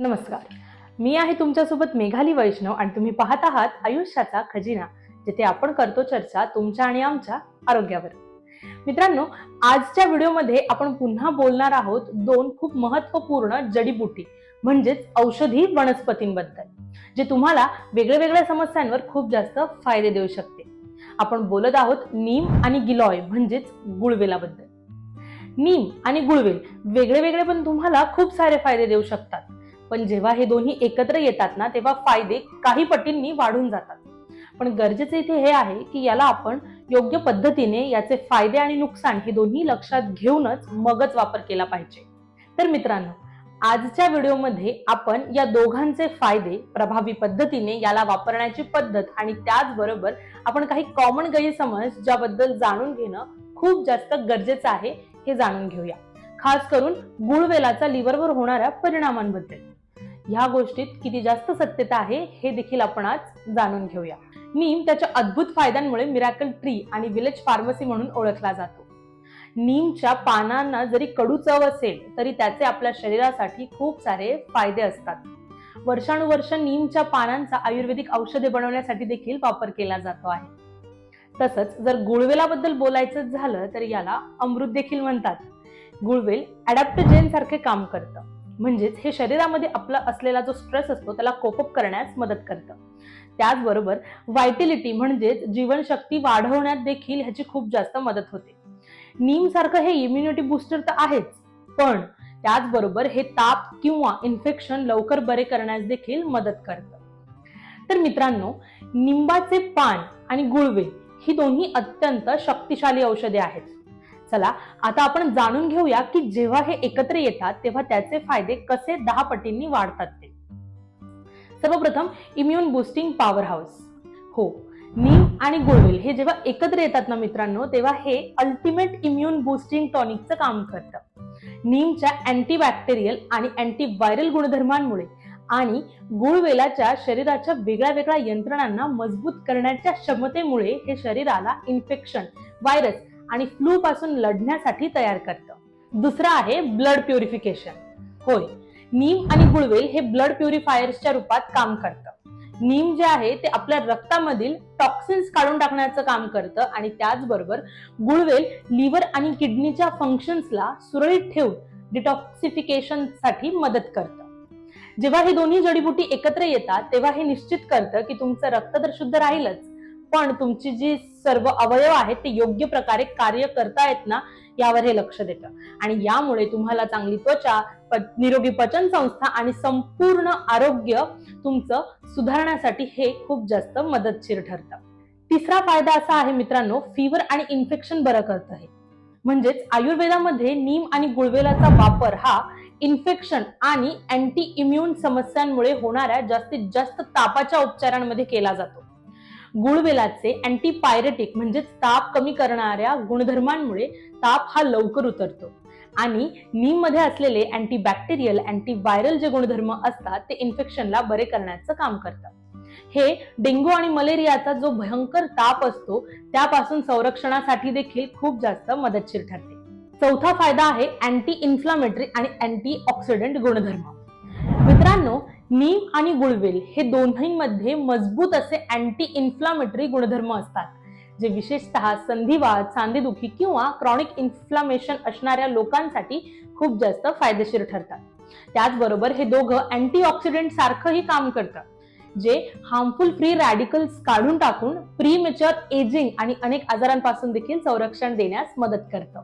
नमस्कार. मी आहे तुमच्यासोबत मेघाली वैष्णव आणि तुम्ही पाहत आहात आयुष्याचा खजिना जिथे आपण करतो चर्चा तुमच्या आणि आमच्या आरोग्यावर. मित्रांनो आजच्या व्हिडिओमध्ये आपण पुन्हा बोलणार आहोत दोन खूप महत्त्वपूर्ण जडीबुटी म्हणजेच औषधी वनस्पतींबद्दल जे तुम्हाला वेगळ्या वेगळ्या समस्यांवर खूप जास्त फायदे देऊ शकते. आपण बोलत आहोत नीम आणि गिलॉय म्हणजेच गुळवेलाबद्दल. नीम आणि गुळवेल वेगळे वेगळे पण तुम्हाला खूप सारे फायदे देऊ शकतात. पण जेव्हा हे दोन्ही एकत्र येतात ना तेव्हा फायदे काही पटींनी वाढून जातात. पण गरजेचे इथे हे आहे की याला आपण योग्य पद्धतीने याचे फायदे आणि नुकसान हे दोन्ही लक्षात घेऊनच मगच वापर केला पाहिजे. तर मित्रांनो आजच्या व्हिडिओमध्ये आपण या दोघांचे फायदे प्रभावी पद्धतीने याला वापरण्याची पद्धत आणि त्याचबरोबर आपण काही कॉमन गैरसमज ज्याबद्दल जाणून घेणं खूप जास्त गरजेचं आहे हे जाणून घेऊया. खास करून गुळवेलाचा लिव्हरवर होणाऱ्या परिणामांबद्दल. ह्या गोष्टीत किती जास्त सत्यता आहे हे देखील आपण आज जाणून घेऊया. नीम त्याच्या अद्भुत फायद्यांमुळे मिराकल ट्री आणि विलेज फार्मसी म्हणून ओळखला जातो. नीमच्या पानांना जरी कडू चव असेल तरी त्याचे आपल्या शरीरासाठी खूप सारे फायदे असतात. वर्षानुवर्ष नीमच्या पानांचा आयुर्वेदिक औषधे बनवण्यासाठी देखील वापर केला जातो आहे. तसंच जर गुळवेलाबद्दल बोलायचं झालं तर याला अमृत देखील म्हणतात. गुळवेल अडॅप्टोजेन सारखे काम करतं. म्हणजेच हे शरीरामध्ये आपला असलेला जो स्ट्रेस असतो त्याला कोपअप करण्यास मदत करतं. त्याचबरोबर व्हायटिलिटी म्हणजेच जीवनशक्ती वाढवण्यात देखील ह्याची खूप जास्त मदत होते. नीम सारखं हे इम्युनिटी बूस्टर तर आहेच पण त्याचबरोबर हे ताप किंवा इन्फेक्शन लवकर बरे करण्यास देखील मदत करतं. तर मित्रांनो निंबाचे पान आणि गुळवे ही दोन्ही अत्यंत शक्तिशाली औषधे आहेत. चला आता आपण जाणून घेऊया की जेव्हा हे एकत्र येतात तेव्हा त्याचे फायदे कसे दहा पटींनी वाढतात ते. सर्वप्रथम इम्युन बुस्टिंग पॉवर हाऊस हो नीम आणि गुळवेल हे जेव्हा एकत्र येतात ना मित्रांनो तेव्हा हे अल्टिमेट इम्युन बुस्टिंग टॉनिकचं काम करतं. नीमच्या अँटीबॅक्टेरियल आणि अँटीव्हायरल गुणधर्मांमुळे आणि गुळवेलाच्या शरीराच्या वेगळ्या वेगळ्या यंत्रणांना मजबूत करण्याच्या क्षमतेमुळे हे शरीराला इन्फेक्शन व्हायरस आणि फ्लू पासून लढण्यासाठी तयार करतं. दुसरं आहे ब्लड प्युरिफिकेशन होय नीम आणि गुळवेल हे ब्लड प्युरिफायर्सच्या रूपात काम करतं. नीम जे आहे ते आपल्या रक्तामधील टॉक्सिन्स काढून टाकण्याचं काम करतं आणि त्याचबरोबर गुळवेल लिव्हर आणि किडनीच्या फंक्शन्सला सुरळीत ठेवून डिटॉक्सिफिकेशनसाठी मदत करतं. जेव्हा हे दोन्ही जडीबुटी एकत्र येतात तेव्हा हे निश्चित करतं की तुमचं रक्त तर शुद्ध राहीलच. पण तुमची जी सर्व अवयव आहेत ते योग्य प्रकारे कार्य करतायत ना यावर हे लक्ष देतं. आणि यामुळे तुम्हाला चांगली त्वचा निरोगी पचन संस्था आणि संपूर्ण आरोग्य तुमचं सुधारण्यासाठी हे खूप जास्त मदतशीर ठरतं. तिसरा फायदा असा आहे मित्रांनो फिवर आणि इन्फेक्शन बरं करतं हे. म्हणजेच आयुर्वेदामध्ये नीम आणि गुळवेलाचा वापर हा इन्फेक्शन आणि अँटी इम्युन समस्यांमुळे होणाऱ्या जास्तीत जास्त तापाच्या उपचारांमध्ये केला जातो. गुळवेलाचे अँटीपायरेटिक म्हणजेच ताप कमी करणाऱ्या गुणधर्मांमुळे ताप हा लवकर उतरतो. आणि नीममध्ये असलेले अँटीबॅक्टेरियल अँटीव्हायरल जे गुणधर्म असतात ते इन्फेक्शनला बरे करण्याचं काम करतात. हे डेंग्यू आणि मलेरियाचा जो भयंकर ताप असतो त्यापासून संरक्षणासाठी देखील खूप जास्त मदतशीर ठरते. चौथा फायदा आहे अँटी इन्फ्लामेटरी आणि अँटी ऑक्सिडंट गुणधर्म. नीम आणि गुळवेल हे दोन्हीमध्ये मजबूत असे अँटी इन्फ्लामेटरी गुणधर्म असतात जे विशेषतः संधिवात सांधेदुखी किंवा क्रॉनिक इन्फ्लामेशन असणाऱ्या लोकांसाठी खूप जास्त फायदेशीर ठरतात. त्याचबरोबर हे दोघं अँटी ऑक्सिडेंट सारखंही काम करतात जे हार्मफुल फ्री रॅडिकल्स काढून टाकून प्रीमेच्युअर एजिंग आणि अनेक आजारांपासून देखील संरक्षण देण्यास मदत करतं.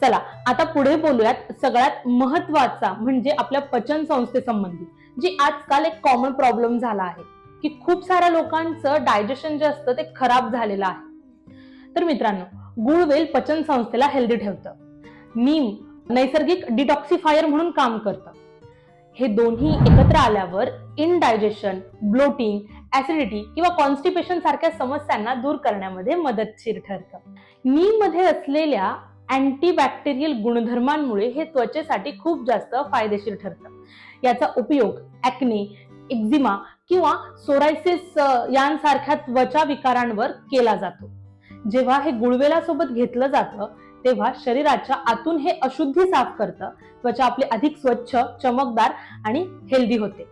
चला आता पुढे बोलूयात सगळ्यात महत्त्वाचा म्हणजे आपल्या पचन संस्थेसंबंधी जी आजकाल एक कॉमन प्रॉब्लेम झाला आहे की खूप साऱ्या लोकांचं डायजेशन जे असतं ते खराब झालेलं आहे. तर मित्रांनो गुळवेल पचन संस्थेला हेल्दी ठेवतं. नीम नैसर्गिक डिटॉक्सिफायर म्हणून काम करतं. हे दोन्ही एकत्र आल्यावर इनडायजेशन ब्लोटिंग ऍसिडिटी किंवा कॉन्स्टिपेशन सारख्या समस्यांना दूर करण्यामध्ये मदतशीर ठरतं. नीममध्ये असलेल्या अँटीबॅक्टेरियल गुणधर्मांमुळे हे त्वचेसाठी खूप जास्त फायदेशीर ठरतं. याचा उपयोग ऍक्ने एक्झिमा किंवा सोरायसिस यांसारख्या त्वचा विकारांवर केला जातो. जेव्हा हे गुळवेलासोबत घेतलं जातं तेव्हा शरीराच्या आतून हे अशुद्धी साफ करतं त्वचा आपली अधिक स्वच्छ चमकदार आणि हेल्दी होते.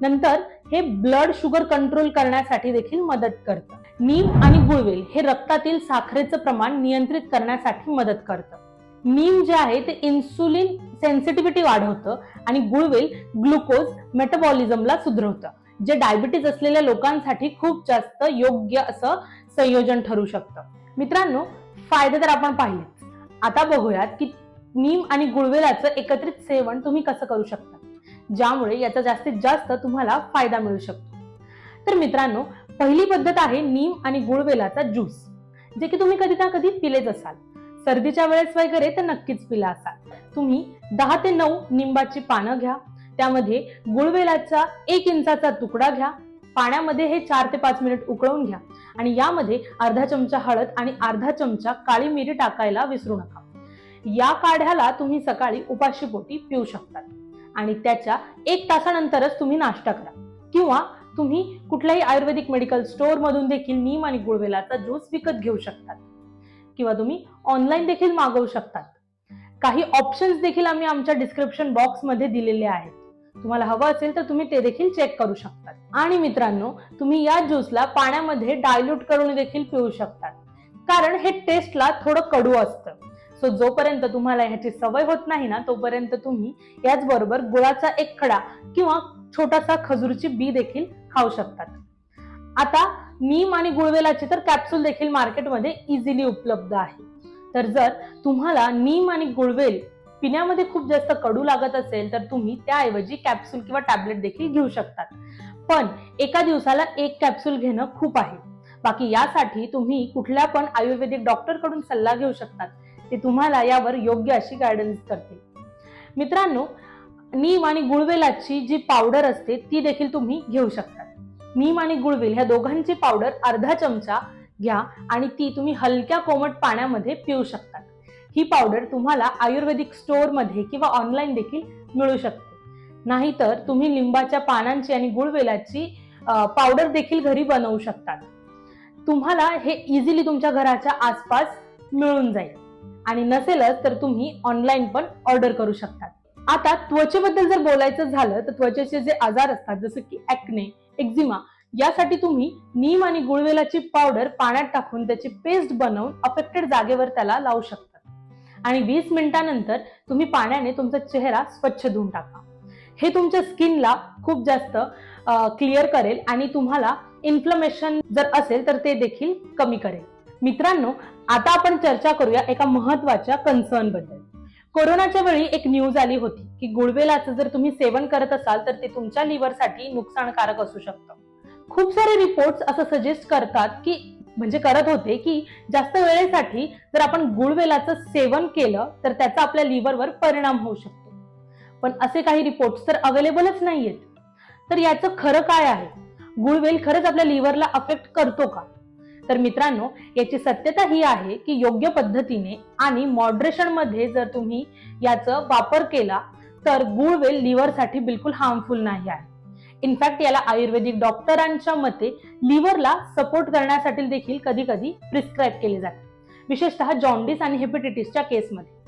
नंतर हे ब्लड शुगर कंट्रोल करण्यासाठी देखील मदत करतं. नीम आणि गुळवेल हे रक्तातील साखरेचं प्रमाण नियंत्रित करण्यासाठी मदत करतं. नीम जे आहे ते इन्सुलिन सेन्सिटिव्हिटी वाढवतं आणि गुळवेल ग्लुकोज मेटाबॉलिझमला सुधरवतं. जे डायबिटीज असलेल्या लोकांसाठी खूप जास्त योग्य असं संयोजन ठरू शकतं. मित्रांनो फायदे तर आपण पाहिलेच आता बघूयात की नीम आणि गुळवेलाचं एकत्रित सेवन तुम्ही कसं करू शकता? ज्यामुळे याचा जास्तीत जास्त तुम्हाला फायदा मिळू शकतो. तर मित्रांनो पहिली पद्धत आहे नीम आणि गुळवेलाचा ज्यूस जे की तुम्ही कधी ना कधी पिलेच असाल. सर्दीच्या वेळेस वगैरे तर नक्कीच पिला असाल तुम्ही दहा ते नऊ निंबाची पानं घ्या. त्यामध्ये गुळवेलाचा एक इंचाचा तुकडा घ्या. पाण्यामध्ये हे चार ते पाच मिनिट उकळून घ्या. आणि यामध्ये अर्धा चमचा हळद आणि अर्धा चमचा काळी मिरी टाकायला विसरू नका. या काढ्याला तुम्ही सकाळी उपाशी पोटी पिऊ शकता आणि त्याच्या एक तासानंतरच तुम्ही नाश्ता करा. किंवा तुम्ही कुठल्याही आयुर्वेदिक मेडिकल स्टोअर मधून देखील नीम आणि गुळवेलाचा ज्यूस विकत घेऊ शकतात. किंवा तुम्ही ऑनलाईन देखील मागवू शकतात. काही ऑप्शन्स देखील आम्ही आमच्या डिस्क्रिप्शन बॉक्समध्ये दिलेले आहेत. तुम्हाला हवं असेल तर तुम्ही ते देखील चेक करू शकतात. आणि मित्रांनो तुम्ही या ज्यूसला पाण्यामध्ये डायल्यूट करून देखील पिऊ शकतात. कारण हे टेस्टला थोडं कडू असतं. सो जोपर्यंत तुम्हाला ह्याची सवय होत नाही ना तोपर्यंत तुम्ही याचबरोबर गुळाचा एक खडा किंवा छोटासा खजूरची बी देखील खाऊ शकतात. आता नीम आणि गुळवेलाची तर कॅप्सूल देखील मार्केटमध्ये इझिली उपलब्ध आहे. तर जर तुम्हाला नीम आणि गुळवेल पिण्यामध्ये खूप जास्त कडू लागत असेल तर तुम्ही त्याऐवजी कॅप्सूल किंवा टॅबलेट देखील घेऊ शकतात. पण एका दिवसाला एक कॅप्सूल घेणं खूप आहे. बाकी यासाठी तुम्ही कुठल्या पण आयुर्वेदिक डॉक्टरकडून सल्ला घेऊ शकतात. ते तुम्हाला यावर योग्य अशी गायडन्स करतील. मित्रांनो नीम आणि गुळवेलाची जी पावडर असते ती देखील तुम्ही घेऊ शकतात. नीम आणि गुळवेल ह्या दोघांची पावडर अर्धा चमचा घ्या आणि ती तुम्ही हलक्या कोमट पाण्यामध्ये पिऊ शकतात. ही पावडर तुम्हाला आयुर्वेदिक स्टोअरमध्ये किंवा ऑनलाईन देखील मिळू शकते. नाहीतर तुम्ही लिंबाच्या पानांची आणि गुळवेलाची पावडर देखील घरी बनवू शकतात. तुम्हाला हे इझिली तुमच्या घराच्या आसपास मिळून जाईल. आणि नसेलच तर तुम्ही ऑनलाईन पण ऑर्डर करू शकतात. आता त्वचेबद्दल जर बोलायचं झालं तर त्वचेचे जे आजार असतात जसं की ऍक्ने एक्झिमा यासाठी तुम्ही नीम आणि गुळवेलाची पावडर पाण्यात टाकून त्याची पेस्ट बनवून अफेक्टेड जागेवर त्याला लावू शकता. आणि वीस मिनिटानंतर तुम्ही पाण्याने तुमचा चेहरा स्वच्छ धुवून टाका. हे तुमच्या स्किनला खूप जास्त क्लिअर करेल आणि तुम्हाला इन्फ्लमेशन जर असेल तर ते देखील कमी करेल. मित्रांनो आता आपण चर्चा करूया एका महत्त्वाच्या कन्सर्नबद्दल. कोरोनाच्या वेळी एक न्यूज आली होती की गुळवेलाचं जर तुम्ही सेवन करत असाल तर ते तुमच्या लिव्हरसाठी नुकसानकारक असू शकतं. खूप सारे रिपोर्ट्स असं सजेस्ट करतात की म्हणजे करत होते की जास्त वेळेसाठी जर आपण गुळवेलाचं सेवन केलं तर त्याचा आपल्या लिव्हरवर परिणाम होऊ शकतो. पण असे काही रिपोर्ट्स तर अवेलेबलच नाहीयेत. तर याचं खरं काय आहे? गुळवेल खरंच आपल्या लिव्हरला अफेक्ट करतो का? तर मित्रांनो याची सत्यता ही आहे की योग्य पद्धतीने आणि मॉडरेशनमध्ये जर तुम्ही याचा वापर केला तर गुळवेल लिव्हरसाठी बिलकुल हार्मफुल नाही आहे. इनफॅक्ट याला आयुर्वेदिक डॉक्टरांच्या मते लिव्हरला सपोर्ट करण्यासाठी देखील कधी कधी प्रिस्क्राईब केले जाते. विशेषतः जॉन्डिस आणि हेपेटायटिसच्या केसमध्ये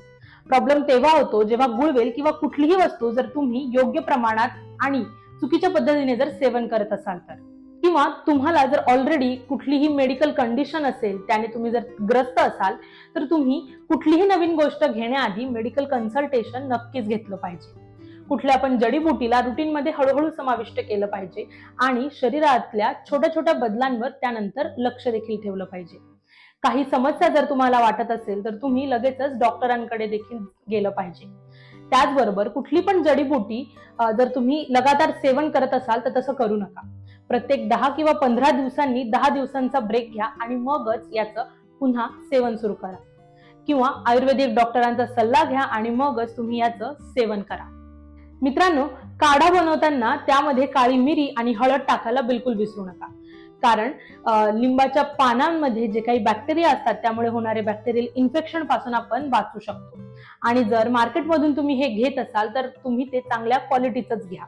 प्रॉब्लेम तेव्हा होतो जेव्हा गुळवेल किंवा कुठलीही वस्तू जर तुम्ही योग्य प्रमाणात आणि चुकीच्या पद्धतीने जर सेवन करत असाल तर. किंवा तुम्हाला जर ऑलरेडी कुठलीही मेडिकल कंडिशन असेल त्याने तुम्ही जर ग्रस्त असाल तर तुम्ही कुठलीही नवीन गोष्ट घेण्याआधी मेडिकल कन्सल्टेशन नक्कीच घेतलं पाहिजे. कुठल्या पण जडीबुटीला रुटीनमध्ये हळूहळू समाविष्ट केलं पाहिजे आणि शरीरातल्या छोट्या छोट्या बदलांवर त्यानंतर लक्ष देखील ठेवलं पाहिजे. काही समस्या जर तुम्हाला वाटत असेल तर तुम्ही लगेचच डॉक्टरांकडे देखील गेलं पाहिजे. त्याचबरोबर कुठली पण जडीबुटी जर तुम्ही लगातार सेवन करत असाल तर तसं करू नका. प्रत्येक दहा किंवा पंधरा दिवसांनी दहा दिवसांचा ब्रेक घ्या आणि मगच याचं पुन्हा सेवन सुरू करा. किंवा आयुर्वेदिक डॉक्टरांचा सल्ला घ्या आणि मगच तुम्ही याचं सेवन करा. मित्रांनो काढा बनवताना त्यामध्ये काळी मिरी आणि हळद टाकायला बिलकुल विसरू नका. कारण लिंबाच्या पानांमध्ये जे काही बॅक्टेरिया असतात त्यामुळे होणारे बॅक्टेरियल इन्फेक्शनपासून आपण वाचू शकतो. आणि जर मार्केटमधून तुम्ही हे घेत असाल तर तुम्ही ते चांगल्या क्वालिटीचंच घ्या.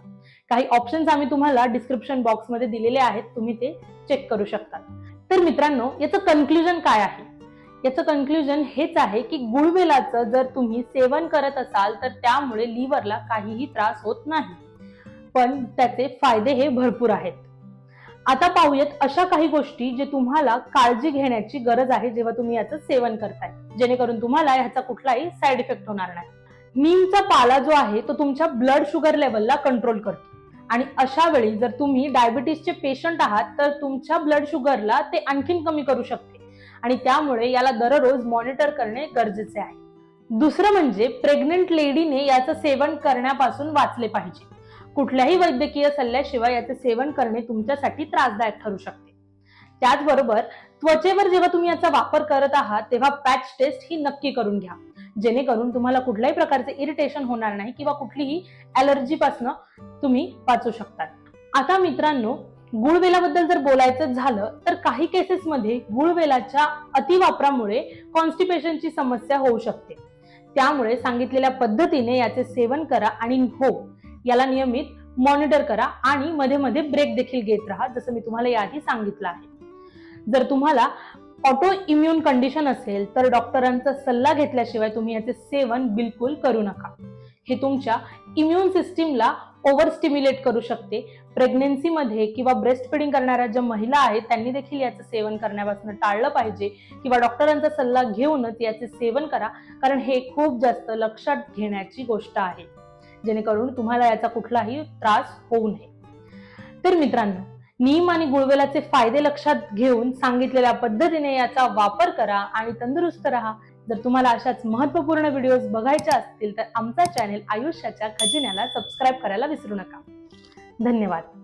काही ऑप्शन्स आम्ही तुम्हाला डिस्क्रिप्शन बॉक्समध्ये दिलेले आहेत तुम्ही ते चेक करू शकता तर मित्रांनो याचं कन्क्लुजन काय आहे? याचं कन्क्ल्युजन हेच आहे की गुळवेलाचं जर तुम्ही सेवन करत असाल तर त्यामुळे लिव्हरला काहीही त्रास होत नाही. पण त्याचे फायदे हे भरपूर आहेत. आता पाहूयात अशा काही गोष्टी जे तुम्हाला काळजी घेण्याची गरज आहे जेव्हा तुम्ही याचं सेवन करताय. जेणेकरून तुम्हाला ह्याचा कुठलाही साईड इफेक्ट होणार नाही. नीमचा पाला जो आहे तो तुमच्या ब्लड शुगर लेवलला कंट्रोल करतो. आणि अशा वेळी जर तुम्ही डायबिटीसचे पेशंट आहात तर तुमच्या ब्लड शुगरला ते आणखीन कमी करू शकते. आणि त्यामुळे याला दररोज मॉनिटर करणे गरजेचे आहे. दुसरं म्हणजे प्रेग्नेंट लेडीने याचं सेवन करण्यापासून वाचले पाहिजे. कुठल्याही वैद्यकीय सल्ल्याशिवाय याचे सेवन करणे तुमच्यासाठी त्रासदायक ठरू शकते. त्याचबरोबर त्वचेवर जेव्हा तुम्ही याचा वापर करत आहात तेव्हा पॅच टेस्ट ही नक्की करून घ्या. जेणेकरून तुम्हाला कुठल्याही प्रकारचे इरिटेशन होणार नाही किंवा कुठलीही अलर्जीपासनं तुम्ही वाचू शकतात. आता मित्रांनो गुळवेलाबद्दल जर बोलायचं झालं तर काही केसेसमध्ये गुळवेलाच्या अतिवापरामुळे कॉन्स्टिपेशनची समस्या होऊ शकते. त्यामुळे सांगितलेल्या पद्धतीने याचे सेवन करा आणि हो याला नियमित मॉनिटर करा आणि मध्ये मध्ये ब्रेक देखील घेत राहा जसं मी तुम्हाला याआधी सांगितलं आहे. जर तुम्हाला ऑटो इम्युन कंडिशन असेल तर डॉक्टरांचा सल्ला घेतल्याशिवाय तुम्ही याचे सेवन बिलकुल करू नका. हे तुमच्या इम्युन सिस्टीमला ओव्हर स्टिम्युलेट करू शकते. प्रेग्नेन्सीमध्ये किंवा ब्रेस्ट फिडिंग करणाऱ्या ज्या महिला आहेत त्यांनी देखील याचं सेवन करण्यापासून टाळलं पाहिजे किंवा डॉक्टरांचा सल्ला घेऊनच याचे सेवन करा कारण हे खूप जास्त लक्षात घेण्याची गोष्ट आहे. जेणेकरून तुम्हाला याचा कुठलाही त्रास होऊ नये. तर मित्रांनो नीम आणि गुळवेलाचे फायदे लक्षात घेऊन सांगितलेल्या पद्धतीने याचा वापर करा आणि तंदुरुस्त राहा. जर तुम्हाला अशाच महत्त्वपूर्ण व्हिडिओज बघायच्या असतील तर आमचा चॅनेल आयुष्याच्या खजिन्याला सबस्क्राईब करायला विसरू नका. धन्यवाद.